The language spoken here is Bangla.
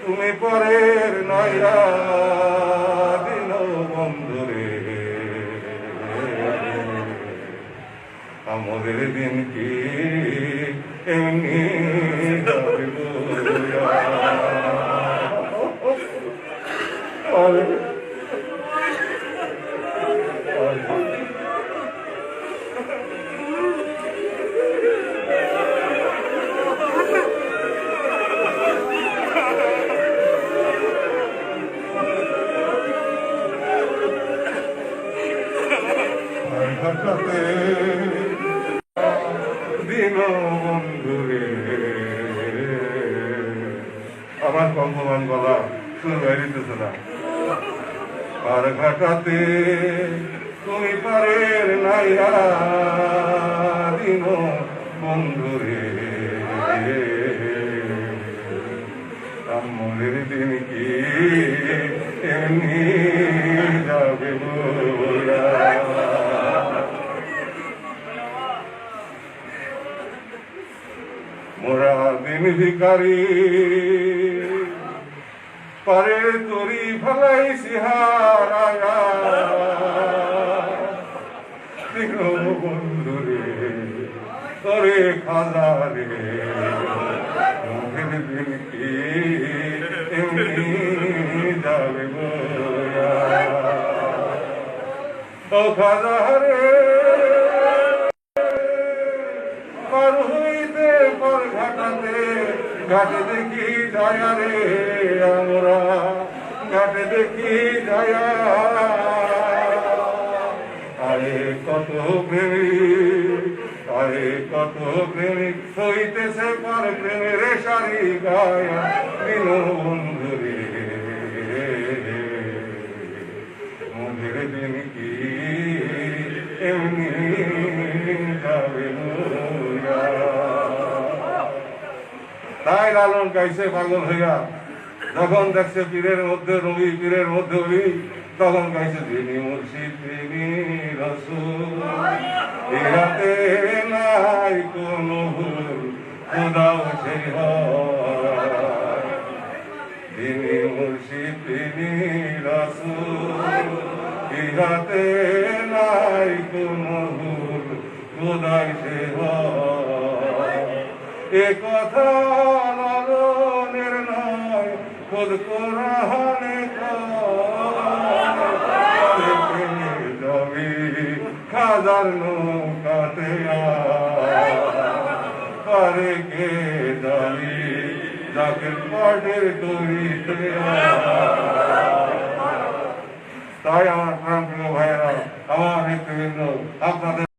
তুমি পরের নয়রা দিল বন্ধুরে আমাদের দিন কি এমনি ঘটাতে দিন বন্ধুরে। আমার কম্পমান গলা হয়ে দিতেছে না। আর ঘটাতে তুমি পারের নাইয়া দিন বন্ধুরে। আমলের দিন কি এমনি যাবে মোরা দিন ভিকারি পারে তরি ফলাই সিহারায়া। দিন বন্ধুরে তরে খাজা যাবে ও খাজা পার হইতে পর ঘাটাতে ঘাটে দেখি দয়া রে আমরা ঘাটে দেখি দয়া আরে কত প্রেমিক আরে কত প্রেমিক হইতেছে পর প্রেমের সারি গায়া দিন লালন গাইছে পাগল হইয়া যখন দেখছে পীরের মধ্যে রবি পীরের মধ্যে রবি তখন গাইছে তিনি মুর্শিদ, তিনি রসুল। নাই কোনো তিনি তিনি রসুল। ইহাতে নাই কোনো ভুল সে কথা খোদ কোরআনে জমি খাজার নৌকাতে পারে কে জমি যাকে পাটের তরিতে তাই আমার প্রাণ ভাইয়েরা, আমার নেতৃবৃন্দ, আপনাদের